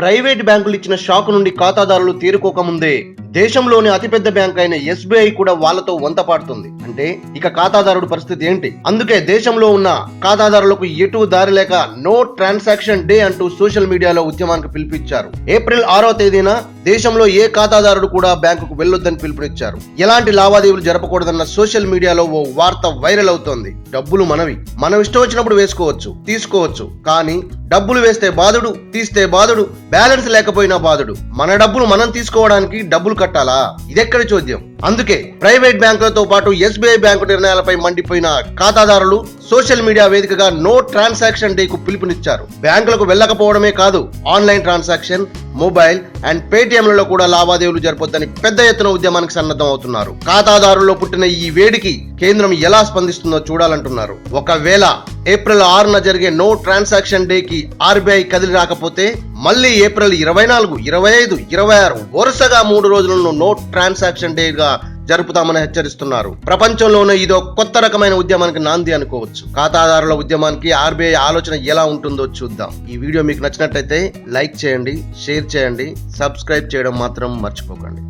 Private బ్యాంకులు ఇచ్చిన shock నుండి ఖాతాదారులు తేరుకోకముందే దేశంలోని అతిపెద్ద బ్యాంక్ అయిన ఎస్బీఐ కూడా వాళ్ళతో వంత పాడుతుంది. అంటే ఇక ఖాతాదారుడు పరిస్థితి ఏంటి? అందుకే దేశంలో ఉన్న ఖాతాదారులకు ఎటు దారి లేక నో ట్రాన్సాక్షన్ డే అంటూ సోషల్ మీడియాలో ఉద్యమానికి పిలుపునిచ్చారు ఏప్రిల్ ఆరో తేదీన దేశంలో ఏ ఖాతాదారుడు కూడా బ్యాంకుకు వెళ్ళొద్దని పిలుపునిచ్చారు. ఎలాంటి లావాదేవీలు జరపకూడదన్న సోషల్ మీడియాలో ఓ వార్త వైరల్ అవుతోంది. డబ్బులు మనవి. మనం ఇష్టం వచ్చినప్పుడు వేసుకోవచ్చు తీసుకోవచ్చు. కానీ డబ్బులు వేస్తే బాధుడు తీస్తే బాధుడు. బ్యాలెన్స్ లేకపోయినా బాధుడు. మన డబ్బులు మనం తీసుకోవడానికి డబ్బులు కట్టాలా? ఇదెక్కడి చోద్యం? అందుకే ప్రైవేట్ బ్యాంకులతో పాటు ఎస్బీఐ బ్యాంకు నిర్ణయాలపై మండిపోయిన ఖాతాదారులు సోషల్ మీడియా వేదికగా నో ట్రాన్సాక్షన్ డేకు పిలుపునిచ్చారు. బ్యాంకులకు వెళ్ళకపోవడమే కాదు ఆన్లైన్ ట్రాన్సాక్షన్ మొబైల్ అండ్ పేటిఎంలలో కూడా లావాదేవీలు జరపొద్దని పెద్ద ఎత్తున ఉద్యమానికి సన్నద్ధం అవుతున్నారు ఖాతాదారుల్లో పుట్టిన ఈ వేడికి కేంద్రం ఎలా స్పందిస్తుందో చూడాలంటున్నారు. ఒకవేళ ఏప్రిల్ ఆరున జరిగే నో ట్రాన్సాక్షన్ డేకి ఆర్బీఐ కదిలి రాకపోతే మళ్ళీ ఏప్రిల్ ఇరవై నాలుగు ఇరవై ఐదు ఇరవై ఆరు వరుసగా మూడు రోజులను నో ట్రాన్సాక్షన్ డేగా జరుపుతామని హెచ్చరిస్తున్నారు. ప్రపంచంలోనే ఇదో కొత్త రకమైన ఉద్యమానికి నాంది అనుకోవచ్చు. ఖాతాదారుల ఉద్యమానికి ఆర్బీఐ ఆలోచన ఎలా ఉంటుందో చూద్దాం. ఈ వీడియో మీకు నచ్చినట్లయితే లైక్ చేయండి షేర్ చేయండి సబ్స్క్రైబ్ చేయడం మాత్రం మర్చిపోకండి.